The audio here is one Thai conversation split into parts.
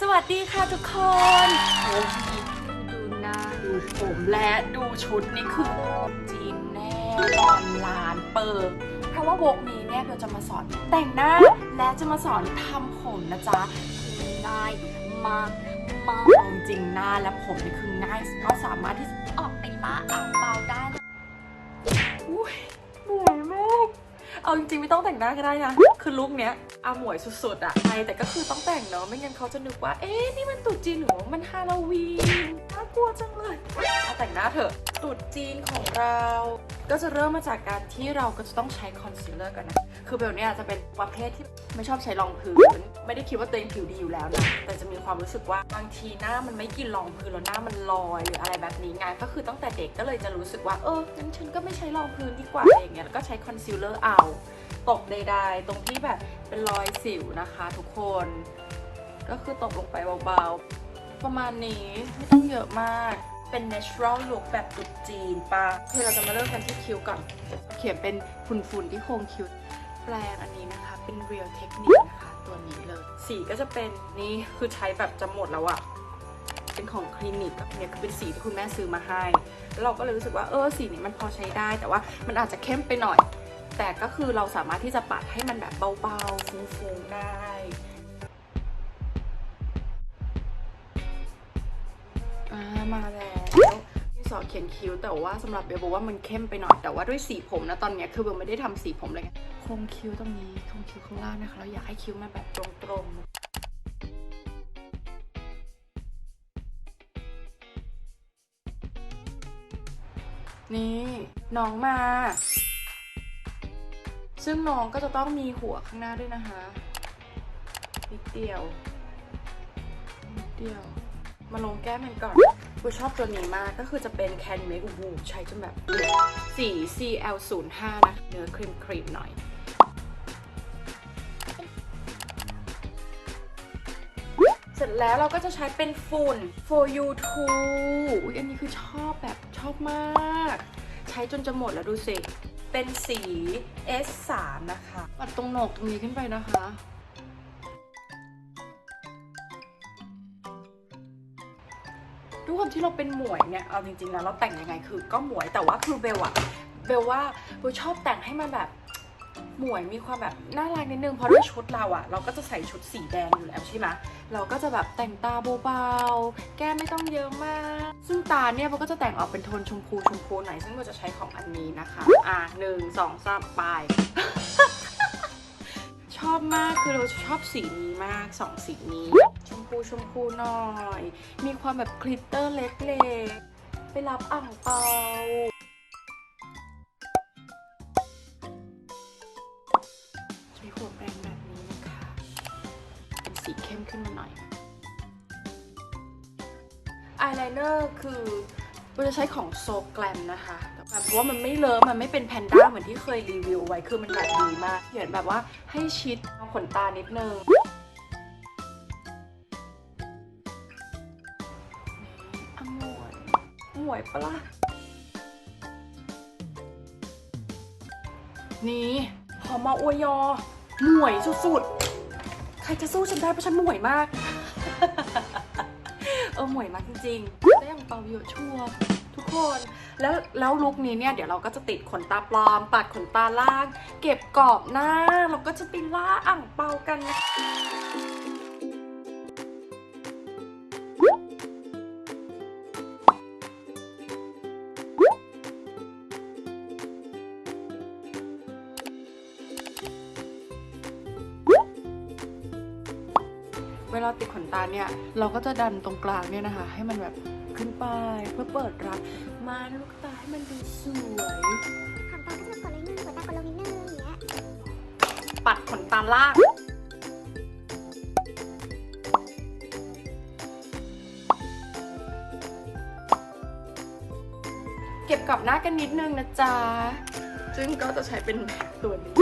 สวัสดีค่ะทุกคนโอ้ยดูหน้าดูผมและดูชุดนี่คือจีนแน่นอนล้านเปิดเพราะว่าวกนี้เนี่ยเราจะมาสอนแต่งหน้า และจะมาสอนทำผมนะจ๊ะคือง่ายมากมากจริงๆหน้าและผมนี่คือง่ายก็สามารถที่จะออกไปล่าอ่างเปาได้อุ้ย เอาจริงๆไม่ต้องแต่งหน้าก็ได้นะ คือลุคเนี้ยอาหมวยสุดๆอะใช่แต่ก็คือต้องแต่งเนาะ ไม่งั้นเขาจะนึกว่า เอ๊ะ นี่มันตุ๊จีนหรือว่ามันฮาโลวีน กลัวจังเลยเอาแต่งหน้าเถอะตรุษจีนของเรา ก็จะเริ่มมาจากการที่เราก็จะต้องใช้คอนซีลเลอร์กันนะ คือเบลเนี่ยจะเป็นประเภทที่ไม่ชอบใช้รองพื้น ไม่ได้คิดว่าตัวเองผิวดีอยู่แล้วนะ แต่จะมีความรู้สึกว่าบางทีหน้ามันไม่กินรองพื้นแล้วหน้ามันลอยหรืออะไรแบบนี้ไงก็คือตั้งแต่เด็กก็เลยจะรู้สึกว่าเอองั้นฉันก็ไม่ใช้รองพื้นดีกว่าอะไรอย่างเงี้ยแล้วก็ใช้คอนซีลเลอร์เอาตกใดๆ ตรงที่แบบเป็นรอยสิวนะคะ ทุกคน ก็คือตกลงไปเบาๆ ประมาณนี้ไม่ต้องเยอะมากเป็น natural look แบบตุดจีนปะโอเคเราจะมาเริ่มกันที่คิ้วก่อน เขียนเป็นฝุ่นๆที่โครงคิ้ว แปลงอันนี้นะคะ เป็น real technique นะคะตัวนี้เลย สีก็จะเป็นนี่คือใช้แบบจะหมดแล้วอะเป็นของคลินิกเนี่ยคือเป็นสีที่คุณแม่ซื้อมาให้แล้วเราก็เลยรู้สึกว่าเออสีนี้มันพอใช้ได้ แต่ว่ามันอาจจะเข้มไปหน่อย แต่ก็คือเราสามารถที่จะปัดให้มันแบบเบาๆฟุ้งๆได้ มาแล้วที่สอเขียนคิ้ว แต่ว่าสำหรับเบลบอกว่ามันเข้มไปหน่อย แต่ว่าด้วยสีผมนะตอนเนี้ยคือเบลไม่ได้ทำสีผมเลยคงคิ้วตรงนี้คงคิ้วข้างล่างนะคะเราอยากให้คิ้วมันแบบตรงๆนี่น้องมา ซึ่งน้องก็จะต้องมีหัวข้างหน้าด้วยนะคะนิดเดียวนิดเดียว มาลงแก้มมันก่อนกูชอบตัวนี้มากก็คือจะเป็น Can Make w o ใช้จนแบบสี CL05 นะเนื้อครีมครีมหน่อยเสร็จแล้วเราก็จะใช้เป็นฝุ่น for you too อุ๊ยอันนี้คือชอบแบบชอบมาก ใช้จนจะหมดแล้วดูสิ เป็นสี S3 นะคะปัดตรงโหนกตรงนี้ขึ้นไปนะคะ ด้วยความที่เราเป็นหมวยเนี่ยเอาจริงๆแล้วเราแต่งยังไงคือก็หมวยแต่ว่าคือเบลอะเบลว่าเบลชอบแต่งให้มันแบบหมวยมีความแบบน่ารักนิดนึงเพราะด้วยชุดเราอะเราก็จะใส่ชุดสีแดงอยู่แล้วใช่ไหมเราก็จะแบบแต่งตาเบาๆ แก้มไม่ต้องเยอะมาก ซึ่งตาเนี่ยเบลก็จะแต่งออกเป็นโทนชมพูชมพูหน่อยซึ่งเบลจะใช้ของอันนี้นะคะ อะหนึ่งสองสามไป ชอบมากคือเราชอบสีนี้มากสองสีนี้ ชมพูชมพูหน่อย มีความแบบคลิตเตอร์เล็กๆไปรับอ่างเปาใช้หัวแปรงแบบนี้นะคะเป็นสีเข้มขึ้นมาหน่อยอายไลเนอร์คือเราจะใช้ของโซแกลมนะคะ ว่ามันไม่เลอะมันไม่เป็นแพนด้าเหมือนที่เคยรีวิวไว้คือมันแบบดีมากเขียนแบบว่าให้ชิดขนตานิดนึงอมวยหมวยปะล่ะนี่พอมาอวยยอหมวยสุดๆ ใครจะสู้ฉันได้เพราะฉันหมวยมาก เออหมวยมากจริงๆได้อย่างเปาเยอะชัวร์ ทุกคน แล้วแล้วลุคนี้เนี่ยเดี๋ยวเราก็จะติดขนตาปลอม ปัดขนตาล่าง เก็บกรอบหน้า เราก็จะไปล่าอ่างเปากันนะเวลาติดขนตาเนี่ย เราก็จะดันตรงกลางเนี่ยนะคะ ให้มันแบบ ขึ้นไป เพื่อเปิดรับมาลูกตาให้มันดูสวยขนตาก็จะกดลงนิดนึงขนตากดลงนิดนึงอย่างเงี้ยปัดขนตาล่างเก็บกับหน้ากันนิดนึงนะจ๊ะ ซึ่งก็จะใช้เป็นแบบตัวนี้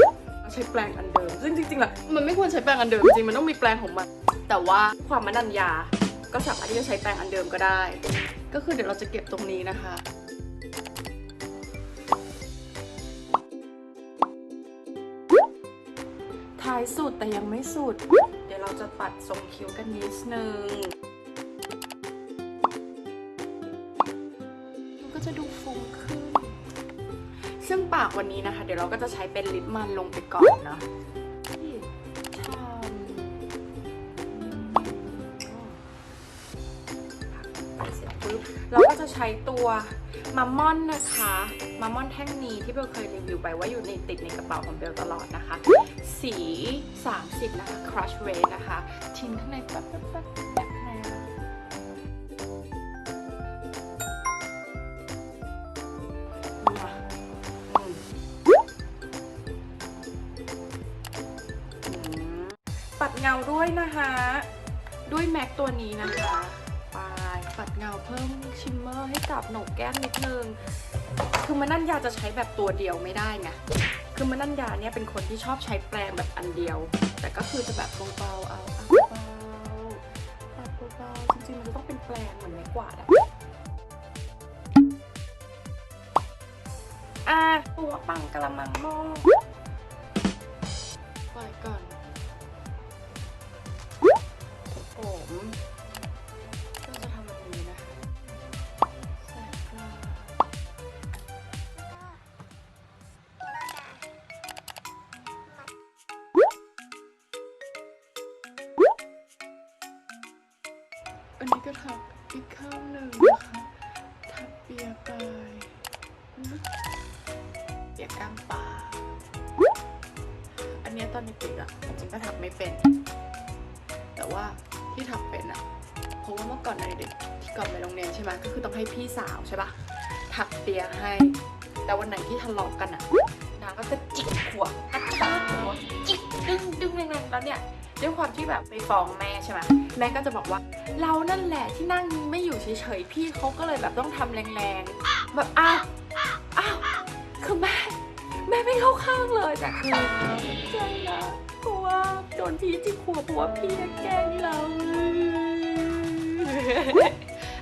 ใช้แปรงอันเดิม ซึ่งจริงๆแล้วมันไม่ควรใช้แปรงอันเดิมจริงๆมันต้องมีแปรงของมัน แต่ว่าความมนัญญา ก็สามารถที่จะใช้แปรงอันเดิมก็ได้ ก็คือเดี๋ยวเราจะเก็บตรงนี้นะคะท้ายสุดแต่ยังไม่สุด เดี๋ยวเราเราจะปัดทรงคิ้วกันนิดนึงมันก็จะดูฟุ้งขึ้น ซึ่งปากวันนี้นะคะ เดี๋ยวเราก็จะใช้เป็นลิปมันลงไปก่อนเนาะ เราก็จะใช้ตัวมัมมอนนะคะมัมมอนแท่งนี้ที่เบลเคยรีวิวไปว่าอยู่ในติดในกระเป๋าของเบลตลอดนะคะ สี 30 นะคะ Crush Red นะคะ ทิ้งข้างในแบบแบบแบบแบบข้างในปัดเงาด้วยนะคะ ด้วยแม็กตัวนี้นะคะ เงาเพิ่มชิมเมอร์ให้กับโหนกแก้มนิดนึง คือมันนั่นยาจะใช้แบบตัวเดียวไม่ได้ไง คือมันนั่นยาเนี่ยเป็นคนที่ชอบใช้แปรงแบบอันเดียว แต่ก็คือจะแบบเบาๆเอาเอาเบาๆปัดเบาๆจริงๆมันจะต้องเป็นแปรงเหมือนไม้กวาดอะอะตัวปังกระมังหม้อ อันนี้ก็ทับอีกข้างหนึ่งนะคะทับเปียไปเปียกกลางปาอันนี้ตอนเด็กๆอะจริงก็ทับไม่เป็น แต่ว่าที่ทับเป็นอะเพราะว่าเมื่อก่อนในเด็กที่ก่อนไปโรงเรียนใช่ไหมก็คือต้องให้พี่สาวใช่ปะถักเปียให้ แต่วันไหนที่ทะเลาะกันอะนางก็จะจิกหัวกระชากหัวจิกดึงดึงแรงๆแล้วเนี่ย ด้วยความที่แบบไปฟ้องแม่ใช่ไหมแม่ก็จะบอกว่า เรานั่นแหละที่นั่งไม่อยู่เฉยๆพี่เขาก็เลยแบบต้องทำแรงๆแบบอ้าวอ้าวคือแม่แม่ไม่เข้าข้างเลยแต่คือใจนะเพราะว่าโดนพี่จิกหัวเพราะว่าพี่แกล้งเรา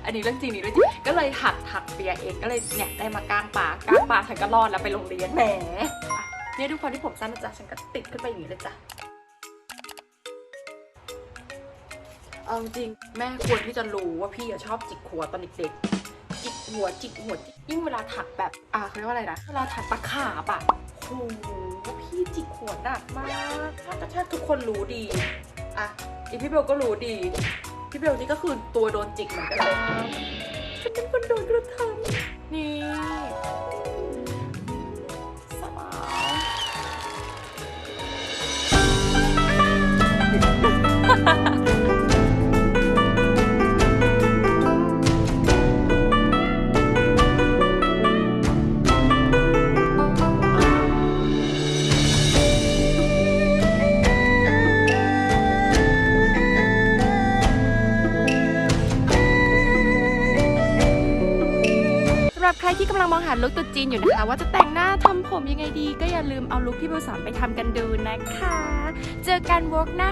อันนี้เรื่องจริงนี่เรื่องจริงก็เลยหักถักเปียเองก็เลยเนี่ยได้มากางปากกางปากฉันก็รอดแล้วไปโรงเรียนแหม่เนี่ยทุกคนที่ผมสั้นนะจ๊ะฉันก็ติดขึ้นไปอย่างนี้เลยจ้ะ เอาจริงแม่ควรที่จะรู้ว่าพี่อชอบจิกหัวตอนเด็กๆจิกหัวจิกหัวยิ่งเวลาถักแบบอ่าเขาเรียกว่าอะไรนะเวลาถักตะขาบอะโหพี่จิกหัวหนักมากถ้าถ้าทุกคนรู้ดีอะอีพี่เบลก็รู้ดี พี่เบลนี่ก็คือตัวโดนจิกเหมือนกันเลยฉันเป็นคนโดนกระทำำหรับใครที่กำลังมองหาลุคตุ๊จีนอยู่นะคะ ว่าจะแต่งหน้าทำผมยังไงดีก็อย่าลืมเอาลุคพี่เบลสอนไปทำกันดูนะคะ เจอกันวอล์กหน้า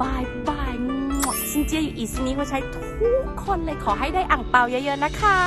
บายบายงวกซินเจียอยู่อีซินี้ว่าใช้ทุกคนเลยขอให้ได้อ่างเปาเยอะๆนะคะ